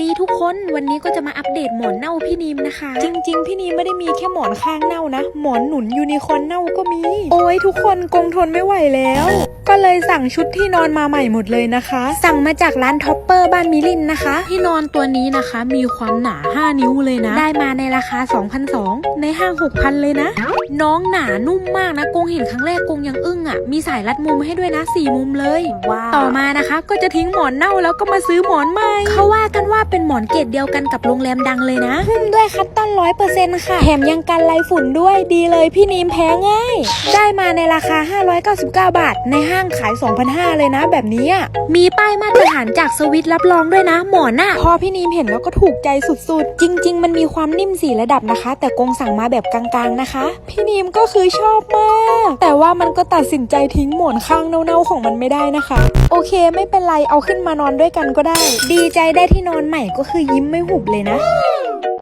ดีทุกคนวันนี้ก็จะมาอัปเดตหมอนเน่าพี่นีมนะคะ จริง ๆ พี่นีไม่ได้มีแค่หมอนข้างเน่านะ หมอนหนุนยูนิคอร์นเน่าก็มี โอ้ยทุกคนกงทนไม่ไหวแล้ว ก็เลยสั่งชุดที่นอนมาใหม่หมดเลยนะคะ สั่งมาจากร้านท็อปเปอร์บ้านมิลินนะคะ ที่นอนตัวนี้นะคะ มีความหนา 5 นิ้วเลยนะ ได้มาในราคา 2,200ในห้าง 6,000 เลยนะ น้องหนานุ่มมากนะกงเห็นครั้งแรกกงยังอึ้งอะมีสายรัดมุมให้ด้วยนะ4มุมเลยว้าวต่อมานะคะ ก็จะทิ้งหมอนเน่าแล้วก็มาซื้อหมอนใหม่เขาว่ากันว่าเป็นหมอนเกรดเดียวกันกับโรงแรมดังเลยนะหุ้มด้วยคัตตอนร้อยเปอร์เซ็นต์ค่ะแถมยังกันไรฝุ่นด้วยดีเลยพี่นีมแพ้ง่าย ได้มาในราคา 599 บาท ในห้างขาย 2,500 เลยนะแบบนี้อะมีป้ายมาตรฐานจากสวิตรับรองด้วยนะ หมอนน่ะพอพี่นีมเห็นแล้วก็ถูกใจสุดๆ จริง ๆ มันมีความนิ่มสี่ระดับนะคะ แต่กงสั่งมาแบบกลางๆนะคะ พี่นีมก็คือชอบมากแต่ ว่ามันก็ตัดสินใจทิ้งหมอนข้างเน่าๆของมันไม่ได้นะคะ โอเคไม่เป็นไรเอาขึ้นมานอนด้วยกันก็ได้ ดีใจได้ที่นอนใหม่ก็คือยิ้มไม่หุบเลยนะ